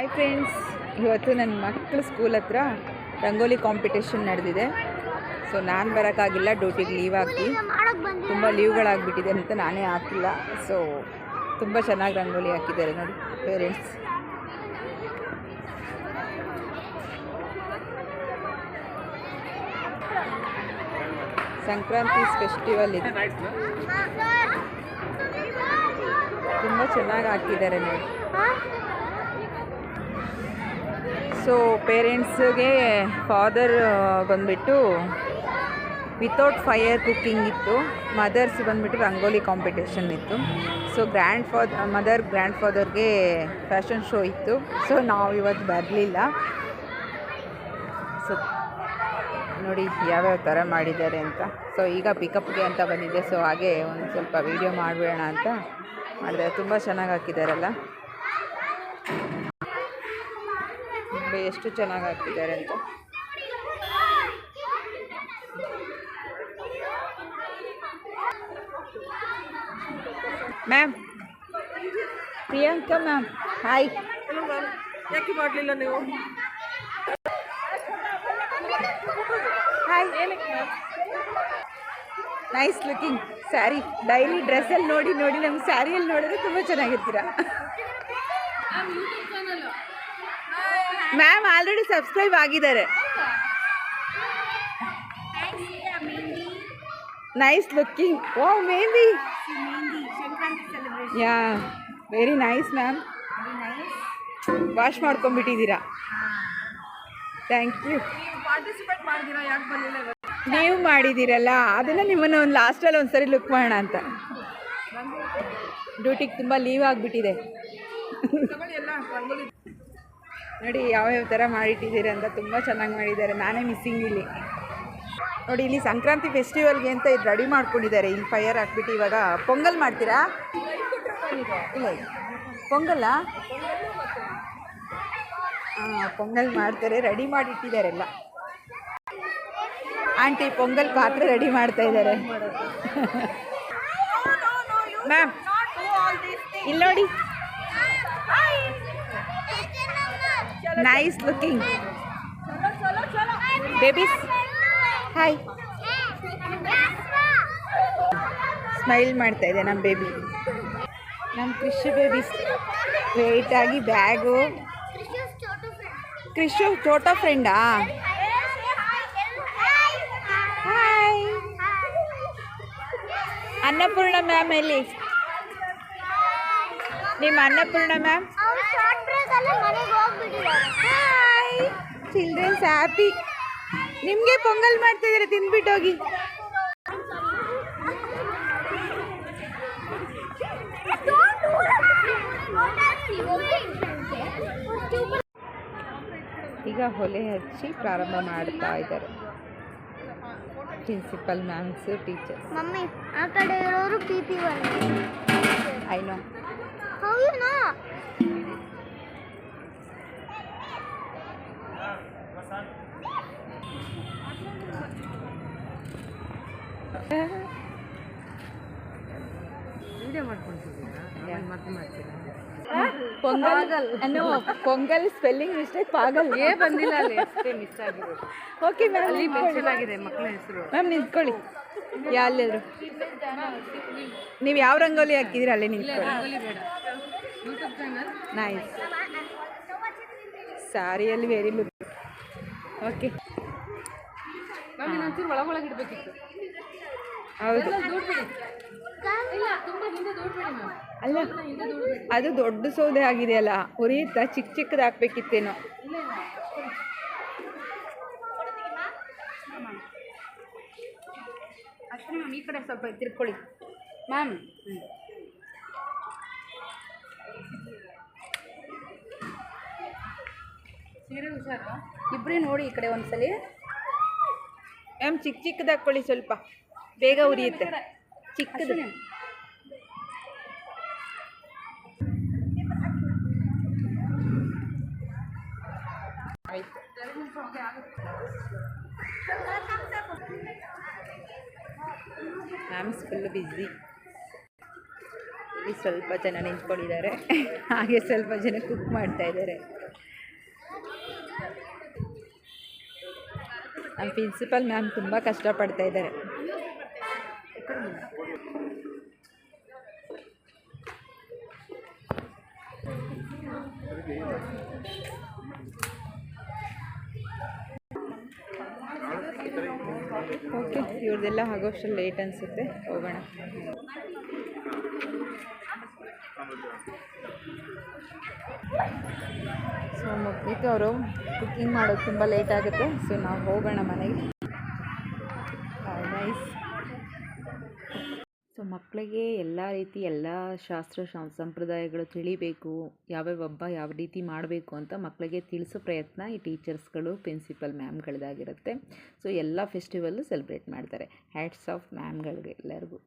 Hi friends ಇವತ್ತು ನನ್ನ ಮಕ್ಕಳು ಸ್ಕೂಲ್ ಹತ್ರ ರಂಗೋಲಿ ಕಾಂಪಿಟೇಷನ್ ನಡೆದಿದೆ. ಸೊ ನಾನು ಬರೋಕ್ಕಾಗಿಲ್ಲ ಡ್ಯೂಟಿಗೆ ಲೀವ್ ಹಾಕಿ. ತುಂಬ ಲೀವ್ಗಳಾಗಿಬಿಟ್ಟಿದೆ ಅಂತ ನಾನೇ ಹಾಕಿಲ್ಲ. ಸೊ ತುಂಬ ಚೆನ್ನಾಗಿ ರಂಗೋಲಿ ಹಾಕಿದ್ದಾರೆ ನೋಡಿ ಪೇರೆಂಟ್ಸ್ ಸಂಕ್ರಾಂತಿ ಫೆಸ್ಟಿವಲ್ ಇದೆ. ತುಂಬ ಚೆನ್ನಾಗಿ ಹಾಕಿದ್ದಾರೆ ನೋಡಿ. ಸೊ ಪೇರೆಂಟ್ಸ್ಗೆ ಫಾದರ್ ಬಂದುಬಿಟ್ಟು ವಿತೌಟ್ ಫೈರ್ ಕುಕ್ಕಿಂಗ್ ಇತ್ತು. ಮದರ್ಸ್ ಬಂದುಬಿಟ್ಟು ರಂಗೋಲಿ ಕಾಂಪಿಟೇಷನ್ ಇತ್ತು. So grand Fahadh mother grand ಫಾದರ್ಗೆ ಫ್ಯಾಷನ್ ಶೋ ಇತ್ತು. ಸೊ ನಾವು ಇವತ್ತು ಬರಲಿಲ್ಲ. ಸೊ ನೋಡಿ ಯಾವ್ಯಾವ ಥರ ಮಾಡಿದ್ದಾರೆ ಅಂತ. ಸೊ ಈಗ ಪಿಕಪ್ಗೆ ಅಂತ ಬಂದಿದೆ. ಸೊ ಹಾಗೆ ಒಂದು ಸ್ವಲ್ಪ ವೀಡಿಯೋ ಮಾಡಬೇಡ ಅಂತ. ಮಾಡಿದೆ ತುಂಬ ಚೆನ್ನಾಗಿ ಹಾಕಿದ್ದಾರಲ್ಲ ಎಷ್ಟು ಚೆನ್ನಾಗಿ ಹಾಕಿದ್ದಾರೆ ಅಂತ. ಮ್ಯಾಮ್ ಪ್ರಿಯಾಂಕಾ ಮ್ಯಾಮ್ ಹಾಯ್ ಯಾಕೆ ಮಾಡಲಿಲ್ಲ ನೀವು? Hi nice looking sari daily ಡ್ರೆಸ್ಸಲ್ಲಿ ನೋಡಿ ನೋಡಿ ನಮ್ಗೆ ಸ್ಯಾರಿಯಲ್ಲಿ ನೋಡಿದ್ರೆ ತುಂಬ ಚೆನ್ನಾಗಿರ್ತೀರ ಮ್ಯಾಮ್ ಆಲ್ರೆಡಿ ಸಬ್ಸ್ಕ್ರೈಬ್ ಆಗಿದ್ದಾರೆ. Nice looking oh mehndi yeah very nice ma'am wash ಮಾಡ್ಕೊಂಡ್ಬಿಟ್ಟಿದ್ದೀರಾ? Thank you ನೀವು ಮಾಡಿದ್ದೀರಲ್ಲ, ಅದನ್ನು ನಿಮ್ಮನ್ನು ಒಂದು ಲಾಸ್ಟಲ್ಲಿ ಒಂದು ಸರಿ ಲುಕ್ ಮಾಡೋಣ ಅಂತ. ಡ್ಯೂಟಿಗೆ ತುಂಬ ಲೀವ್ ಆಗಿಬಿಟ್ಟಿದೆ. ನೋಡಿ ಯಾವ್ಯಾವ ಥರ ಮಾಡಿಟ್ಟಿದ್ದೀರಿ ಅಂತ ತುಂಬ ಚೆನ್ನಾಗಿ ಮಾಡಿದ್ದಾರೆ. ನಾನೇ ಮಿಸ್ಸಿಂಗ್ ಇಲ್ಲಿ. ನೋಡಿ ಇಲ್ಲಿ ಸಂಕ್ರಾಂತಿ ಫೆಸ್ಟಿವಲ್ಗೆ ಅಂತ ಇದು ರೆಡಿ ಮಾಡ್ಕೊಂಡಿದ್ದಾರೆ. ಇಲ್ಲಿ ಫೈರ್ ಹಾಕ್ಬಿಟ್ಟು ಇವಾಗ ಪೊಂಗಲ್ ಮಾಡ್ತೀರಾ? ಇಲ್ಲ. ಪೊಂಗಲ್ಲ? ಹಾಂ ಪೊಂಗಲ್ ಮಾಡ್ತಾರೆ. ರೆಡಿ ಮಾಡಿಟ್ಟಿದ್ದಾರೆಲ್ಲ ಆಂಟಿ ಪೊಂಗಲ್ ಪಾತ್ರೆ ರೆಡಿ ಮಾಡ್ತಾ ಇದ್ದಾರೆ. ಮ್ಯಾಮ್ ಇಲ್ಲಿ ನೋಡಿ. Nice looking babies hi smile ಮಾಡ್ತಾ ಇದೆ ನಮ್ಮ ಬೇಬಿ ನಮ್ಮ ಕೃಷಿ ಬೇಬೀಸ್ ವೇಟಾಗಿ ಬ್ಯಾಗು ಕ್ರಿಶು ಚೋಟಾ ಫ್ರೆಂಡಾ ಹಾಯ್ ಅನ್ನಪೂರ್ಣ ಮ್ಯಾಮ್ ಎಲ್ಲಿ? ನಿಮ್ಮ Annapurna ma'am hi children's happy ನಿಮಗೆ ಪೊಂಗಲ್ ಮಾಡ್ತಿದ್ದೀರಾ ತಿಂದ್ಬಿಟ್ಟು ಹೋಗಿ ಈಗ ಹೊಲೆ ಹಚ್ಚಿ ಪ್ರಾರಂಭ ಮಾಡ್ತಾ ಇದ್ದಾರೆ. ಪ್ರಿನ್ಸಿಪಲ್ ಮ್ಯಾಮ್ಸ್ ಟೀಚರ್ಸ್ ಮಮ್ಮಿ ಆ ಕಡೆ ಇರೋರು P P one I know ಹೌದಾ ಪೊಂಗಲ್? ಪೊಂಗಲ್. ಸ್ಪೆಲ್ಲಿಂಗ್ ಮಿಸ್ಟೇಕ್ ಪಾಗಲ್. ಏ ಬಂದಿಲ್ಲ ಅಲ್ಲಿ. ಅಷ್ಟೇ ಮಿಸ್ ಆಗಿರೋದು. ಓಕೆ ಮ್ಯಾಮ್ ಅಲ್ಲಿ ಮೆನ್ಷನ್ ಆಗಿದೆ ಮಕ್ಕಳ ಹೆಸರು. ಮ್ಯಾಮ್ ನಿಂತ್ಕೊಳ್ಳಿ. ಯಾಲ್ಲೆದ್ರು ನೀವು ಯಾವ ರಂಗೋಲಿ ಹಾಕಿದ್ದೀರಾ ಅಲ್ಲೇ ನಿಂತ್ಕೊಳ್ಳಿ. ನೈಸ್ ಸಾರಿಯಲ್ಲಿ ವೆರಿ ಲುಕ್ ಓಕೆ ಒಳಗೊಳಗೆ ಇಡಬೇಕಿತ್ತು. ಹೌದು. ಅಲ್ಲ ಅದು ದೊಡ್ಡ ಸೌದೆ ಆಗಿದೆಯಲ್ಲ ಉರಿಯುತ್ತಾ? ಚಿಕ್ಕ ಚಿಕ್ಕದು ಹಾಕ್ಬೇಕಿತ್ತೇನೋ. ಅಷ್ಟೇ ಮ್ಯಾಮ್ ಈ ಕಡೆ ಸ್ವಲ್ಪ ತಿರ್ಕೊಳ್ಳಿ. ಮ್ಯಾಮ್ ಸೀರೆ ಹುಷಾರ ಇಬ್ಬರೇ ನೋಡಿ ಈ ಕಡೆ ಒಂದ್ಸಲಿ. ಮ್ಯಾಮ್ ಚಿಕ್ಕ ಚಿಕ್ಕದು ಹಾಕ್ಕೊಳ್ಳಿ ಸ್ವಲ್ಪ. ಬೇಗ ಉರಿಯುತ್ತೆ. ಚಿಕ್ಕದು. ಆಯ್ತು ಮ್ಯಾಮ್ಸ್ ಫುಲ್ ಬ್ಯುಸಿ ಇಲ್ಲಿ ಸ್ವಲ್ಪ ಜನ ನಿಂತ್ಕೊಂಡಿದ್ದಾರೆ. ಹಾಗೆ ಸ್ವಲ್ಪ ಜನ ಕುಕ್ ಮಾಡ್ತಾ ಇದ್ದಾರೆ. ನಮ್ಮ ಪ್ರಿನ್ಸಿಪಲ್ ಮ್ಯಾಮ್ ತುಂಬ ಕಷ್ಟಪಡ್ತಾ ಇದ್ದಾರೆ. ಓಕೆ ಇವ್ರದ್ದೆಲ್ಲ ಆಗೋಷ್ಟು ಲೇಟ್ ಅನಿಸುತ್ತೆ ಹೋಗೋಣ. ಸೊ ಮುಗ್ದಿತ್ತು ಅವರು ಕುಕ್ಕಿಂಗ್ ಮಾಡೋದು ತುಂಬ ಲೇಟ್ ಆಗುತ್ತೆ. ಸೊ ನಾವು ಹೋಗೋಣ ಮನೆಗೆ. ನೈಸ್ ಸೊ ಮಕ್ಕಳಿಗೆ ಎಲ್ಲ ರೀತಿ ಎಲ್ಲ ಶಾಸ್ತ್ರ ಸಂಪ್ರದಾಯಗಳು ತಿಳಿಬೇಕು. ಯಾವ್ಯಾವ ಹಬ್ಬ ಯಾವ ರೀತಿ ಮಾಡಬೇಕು ಅಂತ ಮಕ್ಕಳಿಗೆ ತಿಳಿಸೋ ಪ್ರಯತ್ನ ಈ ಟೀಚರ್ಸ್ಗಳು ಪ್ರಿನ್ಸಿಪಲ್ ಮ್ಯಾಮ್ಗಳದಾಗಿರುತ್ತೆ ಸೊ ಎಲ್ಲ ಫೆಸ್ಟಿವಲ್ಲು ಸೆಲೆಬ್ರೇಟ್ ಮಾಡ್ತಾರೆ. ಹ್ಯಾಟ್ಸ್ ಆಫ್ ಮ್ಯಾಮ್ಗಳಿಗೆ ಎಲ್ಲರಿಗೂ.